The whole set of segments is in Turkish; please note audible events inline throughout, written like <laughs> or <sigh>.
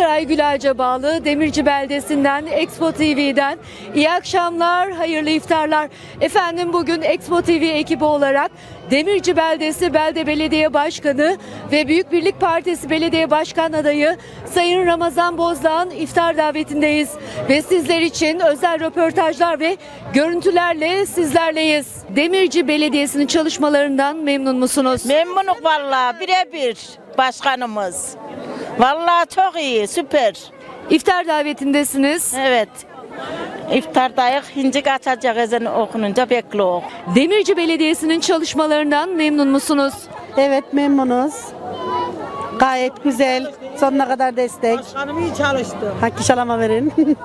Aksaray Gülağaç'a bağlı Demirci Beldesi'nden Expo TV'den iyi akşamlar, hayırlı iftarlar. Efendim bugün Expo TV ekibi olarak Demirci Beldesi Belde Belediye Başkanı ve Büyük Birlik Partisi Belediye Başkan adayı Sayın Ramazan Bozdağ'ın iftar davetindeyiz. Ve sizler için özel röportajlar ve görüntülerle sizlerleyiz. Demirci Belediyesi'nin çalışmalarından memnun musunuz? Memnunuk vallahi birebir başkanımız. Vallahi çok iyi, süper. İftar davetindesiniz. Evet. İftardayız, hincik açacak ezan okununca bekliyoruz. Demirci Belediyesi'nin çalışmalarından memnun musunuz? Evet memnunuz. Gayet güzel. Sonuna kadar destek. Başkanım iyi çalıştı. Hakkı şalama verin. <laughs>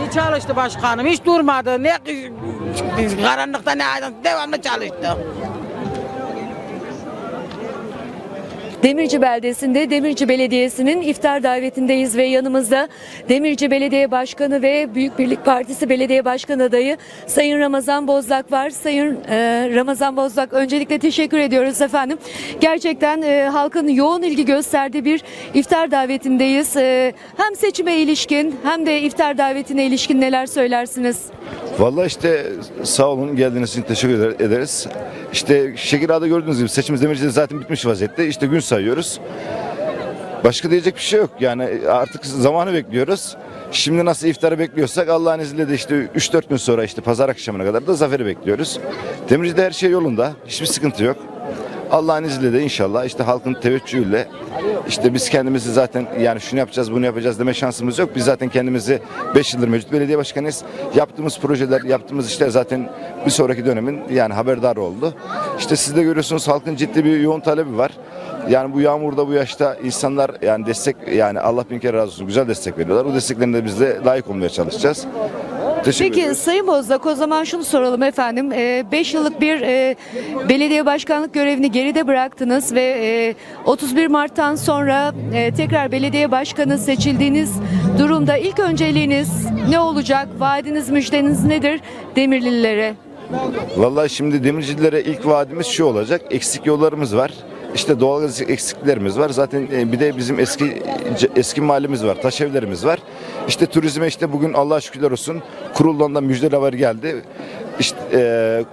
İyi çalıştı başkanım. Hiç durmadı. Ne karanlıkta ne aydınlıkta devamlı çalıştı. Demirci Beldesi'nde Demirci Belediyesi'nin iftar davetindeyiz ve yanımızda Demirci Belediye Başkanı ve Büyük Birlik Partisi Belediye Başkan adayı Sayın Ramazan Bozlak var. Sayın e, Ramazan Bozlak öncelikle teşekkür ediyoruz efendim. Gerçekten e, halkın yoğun ilgi gösterdiği bir iftar davetindeyiz. E, hem seçime ilişkin hem de iftar davetine ilişkin neler söylersiniz? Vallahi işte sağ olun geldiğiniz için teşekkür eder- ederiz. İşte Şekirağ'da gördüğünüz gibi seçimiz demircide zaten bitmiş vaziyette. İşte gün sayıyoruz. Başka diyecek bir şey yok. Yani artık zamanı bekliyoruz. Şimdi nasıl iftarı bekliyorsak Allah'ın izniyle de işte 3-4 gün sonra işte pazar akşamına kadar da zaferi bekliyoruz. Demirci'de her şey yolunda. Hiçbir sıkıntı yok. Allah'ın izniyle de inşallah işte halkın teveccühüyle işte biz kendimizi zaten yani şunu yapacağız bunu yapacağız deme şansımız yok. Biz zaten kendimizi 5 yıldır mevcut belediye başkanıyız. Yaptığımız projeler, yaptığımız işler zaten bir sonraki dönemin yani haberdar oldu. İşte siz de görüyorsunuz halkın ciddi bir yoğun talebi var. Yani bu yağmurda bu yaşta insanlar yani destek yani Allah bin kere razı olsun güzel destek veriyorlar. O desteklerine de biz de layık olmaya çalışacağız. Teşekkür Peki ederiz. Sayın Bozlak o zaman şunu soralım efendim. 5 yıllık bir e, belediye başkanlık görevini geride bıraktınız ve e, 31 Mart'tan sonra e, tekrar belediye başkanı seçildiğiniz durumda ilk önceliğiniz ne olacak? Vaadiniz, müjdeniz nedir Demirlililere? Vallahi şimdi demircilere ilk vaadimiz şu olacak. Eksik yollarımız var. İşte doğalgaz eksiklerimiz var. Zaten e, bir de bizim eski eski mahallemiz var. Taş evlerimiz var. İşte turizme işte bugün Allah'a şükürler olsun kuruldan da müjdeler haber geldi. İşte e,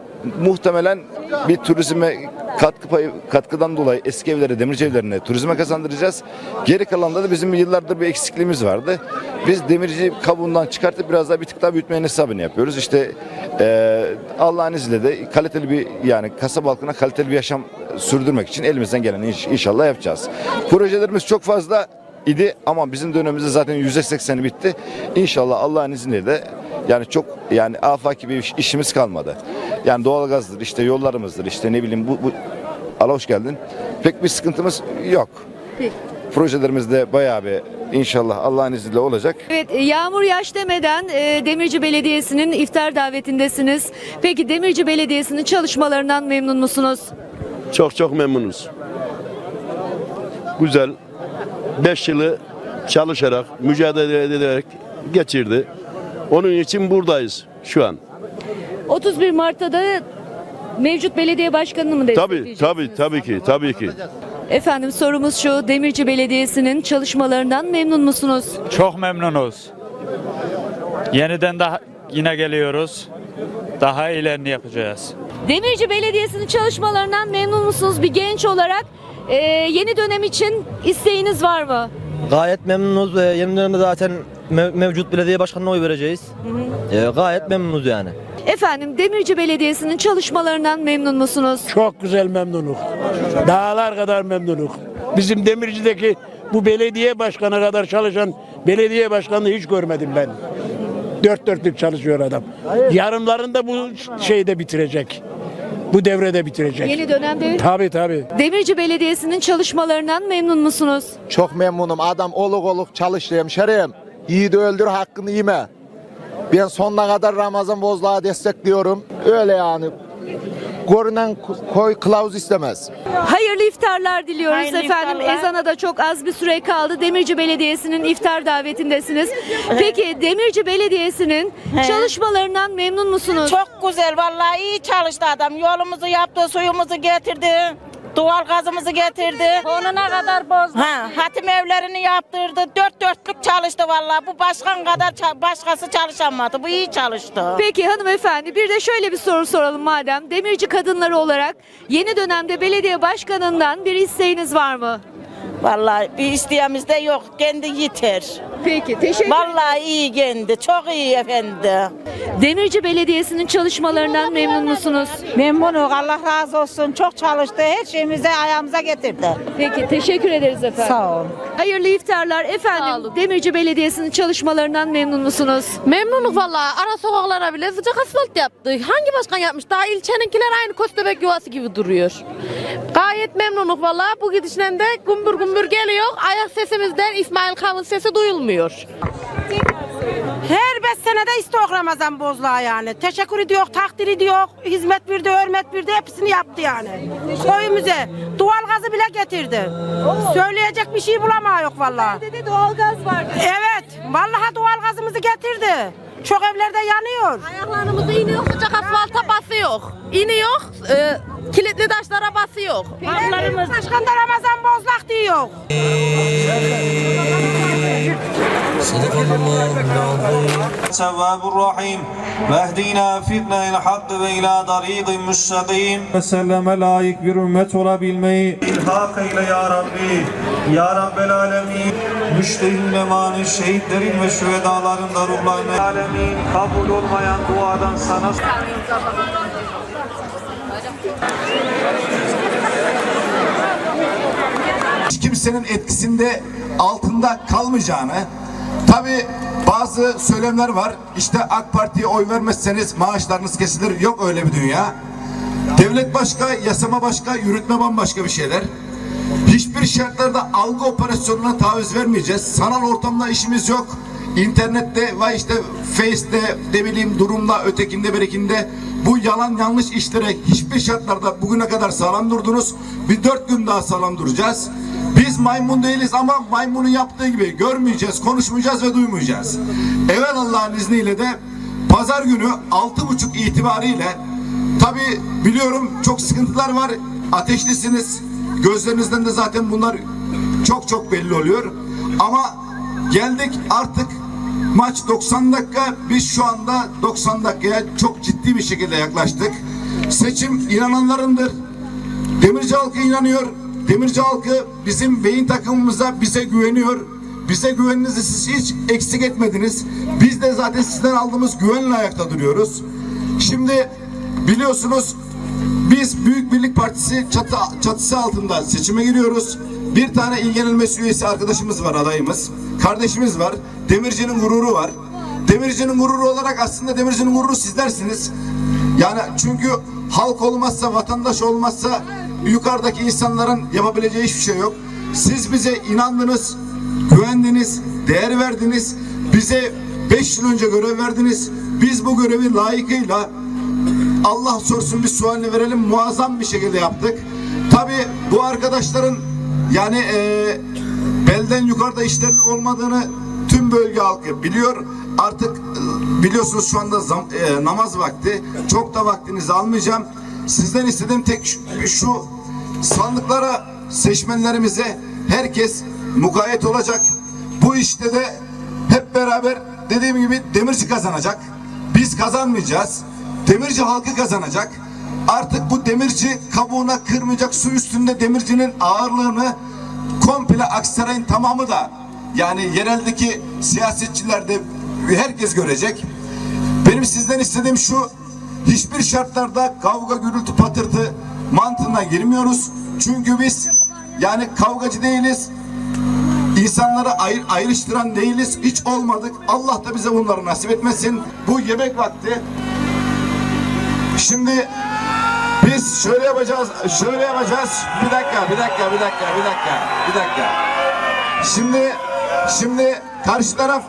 muhtemelen bir turizme katkı payı katkıdan dolayı eski evlere, demirci evlerine turizme kazandıracağız. Geri kalanda da bizim yıllardır bir eksikliğimiz vardı. Biz demirci kabuğundan çıkartıp biraz daha bir tık daha büyütmenin hesabını yapıyoruz. İşte e, Allah'ın izniyle de kaliteli bir yani kasaba halkına kaliteli bir yaşam sürdürmek için elimizden gelen iş, inşallah yapacağız. Projelerimiz çok fazla idi ama bizim dönemimizde zaten %80'i bitti. İnşallah Allah'ın izniyle de yani çok yani afaki bir iş- işimiz kalmadı. Yani doğalgazdır, işte yollarımızdır, işte ne bileyim bu, bu Allah hoş geldin. Pek bir sıkıntımız yok. Peki. Projelerimiz de bayağı bir inşallah Allah'ın izniyle olacak. Evet, e, yağmur yaş demeden e, Demirci Belediyesi'nin iftar davetindesiniz. Peki Demirci Belediyesi'nin çalışmalarından memnun musunuz? Çok çok memnunuz. Güzel. 5 yılı çalışarak, mücadele ederek geçirdi. Onun için buradayız şu an. 31 Mart'ta da mevcut belediye başkanını mı Tabii, destekleyeceksiniz? tabii, tabii ki, tabii ki. Efendim sorumuz şu, Demirci Belediyesi'nin çalışmalarından memnun musunuz? Çok memnunuz. Yeniden daha yine geliyoruz. Daha iyilerini yapacağız. Demirci Belediyesi'nin çalışmalarından memnun musunuz? Bir genç olarak e, yeni dönem için isteğiniz var mı? Gayet memnunuz. Ee, Yeni dönemde zaten mev- mevcut belediye başkanına oy vereceğiz. Ee, gayet memnunuz yani. Efendim Demirci Belediyesi'nin çalışmalarından memnun musunuz? Çok güzel memnunuk. Dağlar kadar memnunuk. Bizim Demirci'deki bu belediye başkanı kadar çalışan belediye başkanını hiç görmedim ben. Dört dörtlük çalışıyor adam. Yarımlarında bu şeyde bitirecek. Bu devrede bitirecek. Yeni dönemde Tabii tabii. Demirci Belediyesi'nin çalışmalarından memnun musunuz? Çok memnunum. Adam oluk oluk çalıştı hemşerim. Yiğidi öldür hakkını yeme. Ben sonuna kadar Ramazan Bozlağ'ı destekliyorum. Öyle yani. Görünen koy kılavuz istemez. Hayırlı iftarlar diliyoruz Hayırlı efendim. iftarlar. Ezana da çok az bir süre kaldı. Demirci Belediyesi'nin iftar davetindesiniz. Peki Demirci Belediyesi'nin çalışmalarından memnun musunuz? Çok güzel, vallahi iyi çalıştı adam. Yolumuzu yaptı, suyumuzu getirdi. Doğal gazımızı getirdi. Sonuna kadar bozdu. Ha, hatim evlerini yaptırdı. Dört dörtlük çalıştı vallahi. Bu başkan kadar ça- başkası çalışamadı. Bu iyi çalıştı. Peki hanımefendi bir de şöyle bir soru soralım madem. Demirci kadınları olarak yeni dönemde belediye başkanından bir isteğiniz var mı? Vallahi bir isteyemiz de yok. Kendi yeter. Peki teşekkür Vallahi iyi kendi. Çok iyi efendi. Demirci Belediyesi'nin çalışmalarından memnun musunuz? Memnunum. Allah razı olsun. Çok çalıştı. Her şeyimizi ayağımıza getirdi. Peki teşekkür ederiz efendim. Sağ olun. Hayırlı iftarlar. Efendim. Demirci Belediyesi'nin çalışmalarından memnun musunuz? Memnunum valla. Ara sokaklara bile sıcak asfalt yaptı. Hangi başkan yapmış? Daha ilçeninkiler aynı köstebek yuvası gibi duruyor. Gayet memnunum valla. Bu gidişle de gümbür gümbür geliyor. Ayak sesimizden İsmail Kavun sesi duyulmuyor. Her beş senede istok Ramazan bozluğa yani. Teşekkür ediyor, takdir ediyor. Hizmet verdi, hürmet verdi. Hepsini yaptı yani. Koyumuza. Doğal gazı bile getirdi. Söyleyecek bir şey bulamıyor vallahi. de doğalgaz var. Evet, vallahi doğal gazımızı getirdi. Çok evlerde yanıyor. Ayaklarımızı iniyor sıcak asfalta basıyor. İniyor e, kilitli taşlara basıyor. Başkan da Ramazan bozlak diyor. تواب الرحيم واهدنا fitne ile hak ve ila tariqin müstakim ve selleme layık bir ümmet olabilmeyi ilhak eyle ya Rabbi ya Rabbel alemin. Müştehin ve mani şehitlerin ve şühedaların da ruhlarına alemin kabul olmayan duadan sana hiç kimsenin etkisinde altında kalmayacağını tabi bazı söylemler var. İşte AK Parti'ye oy vermezseniz maaşlarınız kesilir. Yok öyle bir dünya. Devlet başka yasama başka yürütme bambaşka bir şeyler hiçbir şartlarda algı operasyonuna taviz vermeyeceğiz sanal ortamda işimiz yok internette ve işte Face'te ne bileyim durumda ötekinde berekinde bu yalan yanlış işlere hiçbir şartlarda bugüne kadar sağlam durdunuz. Bir dört gün daha sağlam duracağız. Biz maymun değiliz ama maymunun yaptığı gibi görmeyeceğiz, konuşmayacağız ve duymayacağız. Evet Allah'ın izniyle de pazar günü altı buçuk itibariyle tabi biliyorum çok sıkıntılar var. Ateşlisiniz. Gözlerinizden de zaten bunlar çok çok belli oluyor. Ama geldik artık maç 90 dakika. Biz şu anda 90 dakikaya çok ciddi bir şekilde yaklaştık. Seçim inananlarındır. Demirci halkı inanıyor. Demirci halkı bizim beyin takımımıza bize güveniyor. Bize güveninizi siz hiç eksik etmediniz. Biz de zaten sizden aldığımız güvenle ayakta duruyoruz. Şimdi biliyorsunuz biz Büyük Birlik Partisi çatı, çatısı altında seçime giriyoruz. Bir tane il genel meclis üyesi arkadaşımız var adayımız. Kardeşimiz var. Demirci'nin gururu var. Demirci'nin gururu olarak aslında Demirci'nin gururu sizlersiniz. Yani çünkü halk olmazsa, vatandaş olmazsa yukarıdaki insanların yapabileceği hiçbir şey yok. Siz bize inandınız, güvendiniz, değer verdiniz. Bize 5 yıl önce görev verdiniz. Biz bu görevi layıkıyla Allah sorsun bir sualini verelim muazzam bir şekilde yaptık. Tabi bu arkadaşların yani eee belden yukarıda işlerin olmadığını tüm bölge halkı biliyor. Artık e, biliyorsunuz şu anda zam- e, namaz vakti. Çok da vaktinizi almayacağım. Sizden istediğim tek şu, şu sandıklara seçmenlerimize herkes mukayyet olacak. Bu işte de hep beraber dediğim gibi demirci kazanacak. Biz kazanmayacağız. Demirci halkı kazanacak. Artık bu demirci kabuğuna kırmayacak su üstünde demircinin ağırlığını komple Aksaray'ın tamamı da yani yereldeki siyasetçiler de herkes görecek. Benim sizden istediğim şu hiçbir şartlarda kavga gürültü patırtı mantığına girmiyoruz. Çünkü biz yani kavgacı değiliz. İnsanları ayır, ayrıştıran değiliz. Hiç olmadık. Allah da bize bunları nasip etmesin. Bu yemek vakti. Şimdi biz şöyle yapacağız. Şöyle yapacağız. Bir dakika, bir dakika, bir dakika, bir dakika, bir dakika. Şimdi şimdi karşı taraf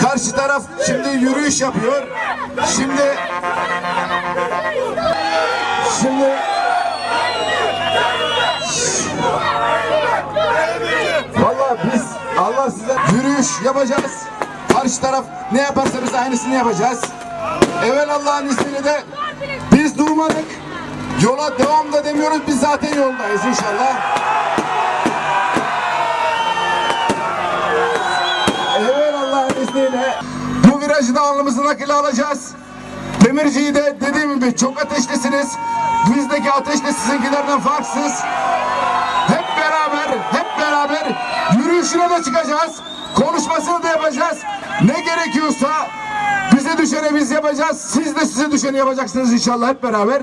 karşı taraf şimdi yürüyüş yapıyor. Şimdi şimdi Vallahi biz Allah size yürüyüş yapacağız. Karşı taraf ne yaparsa biz aynısını yapacağız. Evvel Allah'ın izniyle de biz durmadık. Yola devam da demiyoruz biz zaten yoldayız inşallah. Evet Allah'ın izniyle. Bu virajı da alnımızın akıyla alacağız. Demirciyi de dediğim gibi çok ateşlisiniz. Bizdeki ateş de sizinkilerden farksız. Hep beraber, hep beraber yürüyüşüne de çıkacağız. Konuşmasını da yapacağız. Ne gerekiyorsa bize düşeni biz yapacağız. Siz de size düşeni yapacaksınız inşallah hep beraber.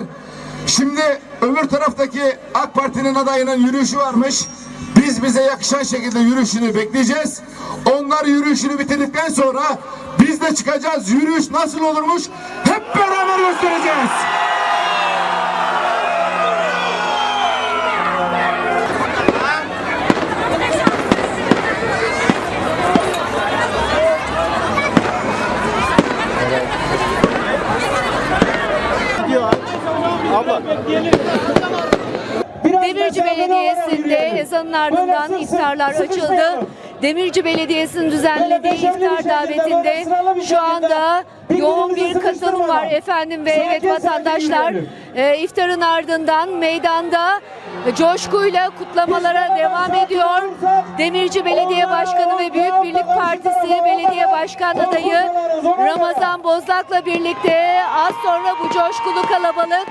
Şimdi öbür taraftaki AK Parti'nin adayının yürüyüşü varmış. Biz bize yakışan şekilde yürüyüşünü bekleyeceğiz. Onlar yürüyüşünü bitirdikten sonra biz de çıkacağız. Yürüyüş nasıl olurmuş hep beraber göstereceğiz. Demirci Belediyesi'nde ezanın ardından iftarlar açıldı. Demirci Belediyesi'nin düzenlediği iftar davetinde şu anda yoğun bir katılım var efendim ve evet vatandaşlar e, iftarın ardından meydanda coşkuyla kutlamalara devam ediyor. Demirci Belediye Başkanı ve Büyük Birlik Partisi Belediye Başkan adayı Ramazan Bozlak'la birlikte az sonra bu coşkulu kalabalık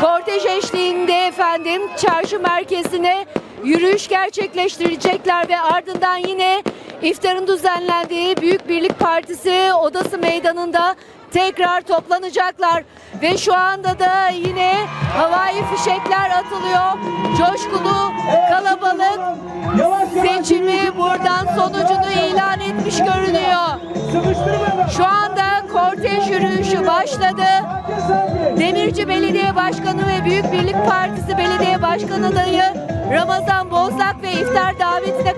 Kortej eşliğinde efendim çarşı merkezine yürüyüş gerçekleştirecekler ve ardından yine iftarın düzenlendiği Büyük Birlik Partisi odası meydanında tekrar toplanacaklar ve şu anda da yine havai fişekler atılıyor. Coşkulu kalabalık seçimi buradan sonucunu ilan etmiş görünüyor. Şu anda kortej yürüyüşü başladı. Demirci Belediye Başkanı ve Büyük Birlik Partisi Belediye Başkanı adayı Ramazan Bozlak ve iftar davetine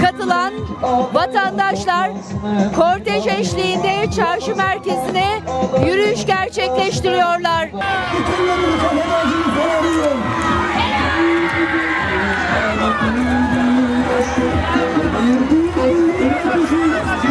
katılan vatandaşlar kortej eşliğinde çarşı merkezine yürüyüş gerçekleştiriyorlar. Demirci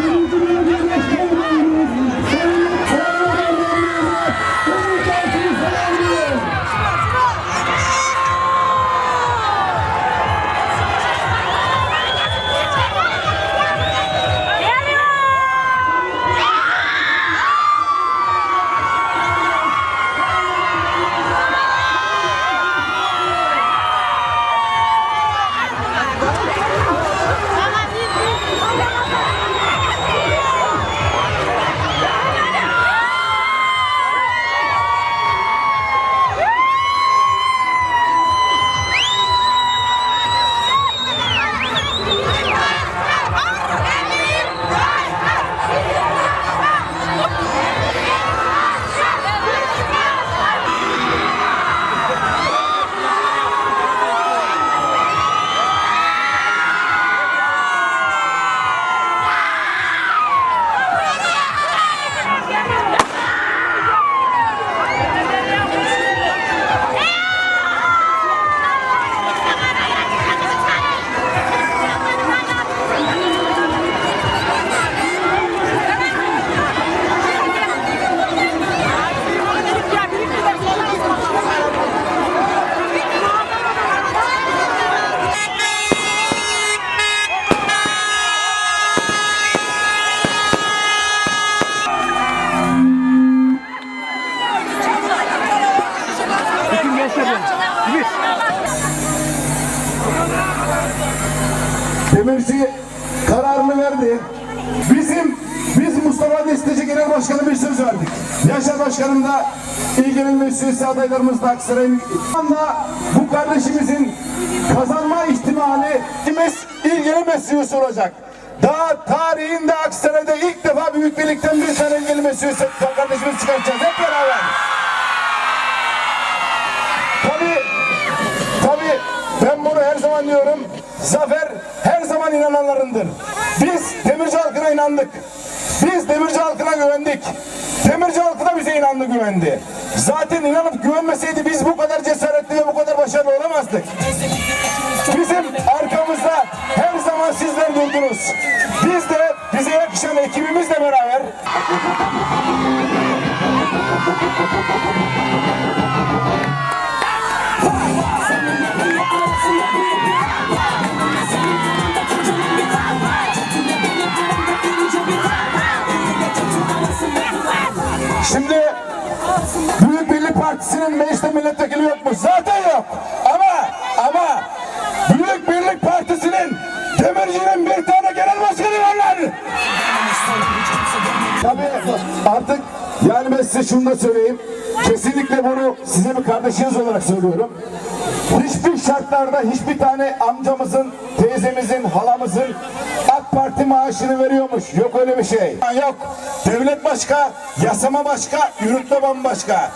Başkanı bir söz verdik. Yaşar Başkanım da ilgili müessese adaylarımız da Aksaray'ın anda bu kardeşimizin kazanma ihtimali ilgili meselesi olacak. Daha tarihinde Aksaray'da ilk defa Büyük Birlik'ten bir tane ilgili meselesi kardeşimiz çıkartacağız hep beraber. Tabii Tabii ben bunu her zaman diyorum. Zafer her zaman inananlarındır. Biz demirci halkına inandık. Biz demirci halkına güvendik. Demirci halkı da bize inandı güvendi. Zaten inanıp güvenmeseydi biz bu kadar cesaretli ve bu kadar başarılı olamazdık. Bizim arkamızda her zaman sizler durdunuz. Biz de bize yakışan ekibimizle beraber Şimdi Büyük Birlik Partisi'nin mecliste milletvekili yok mu? Zaten yok. Ama ama Büyük Birlik Partisi'nin Demirci'nin bir tane genel başkanı varlar. Tabii artık yani ben size şunu da söyleyeyim. Kesinlikle bunu size bir kardeşiniz olarak söylüyorum. Hiçbir şartlarda hiçbir tane amcamızın, teyzemizin, halamızın Parti maaşını veriyormuş. Yok öyle bir şey. Yok. Devlet başka, yasama başka, yürütme bambaşka.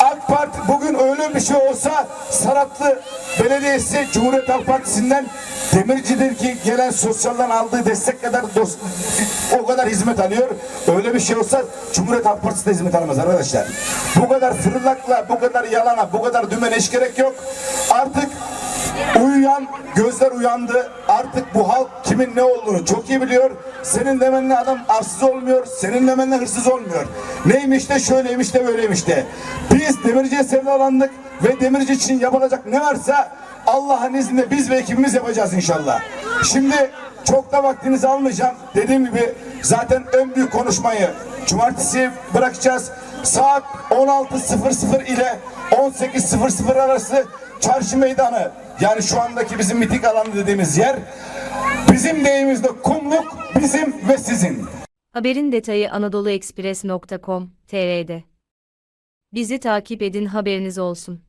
AK Parti bugün öyle bir şey olsa Saratlı Belediyesi Cumhuriyet Halk Partisi'nden Demirci'dir ki gelen sosyaldan aldığı destek kadar dost, o kadar hizmet alıyor. Öyle bir şey olsa Cumhuriyet Halk Partisi de hizmet alamaz arkadaşlar. Bu kadar fırlakla, bu kadar yalana, bu kadar dümene hiç gerek yok. Artık uyuyan, gözler uyandı. Artık bu halk kimin ne olduğunu çok iyi biliyor. Senin demenle adam arsız olmuyor, senin demenle hırsız olmuyor. Neymiş de şöyleymiş de böyleymiş de. Biz demirciye sevdalandık ve demirci için yapılacak ne varsa Allah'ın izniyle biz ve ekibimiz yapacağız inşallah. Şimdi çok da vaktinizi almayacağım. Dediğim gibi zaten en büyük konuşmayı cumartesi bırakacağız. Saat 16.00 ile 18.00 arası çarşı meydanı yani şu andaki bizim miting alanı dediğimiz yer bizim deyimizde kumluk bizim ve sizin. Haberin detayı anadoluekspres.com.tr'de. Bizi takip edin haberiniz olsun.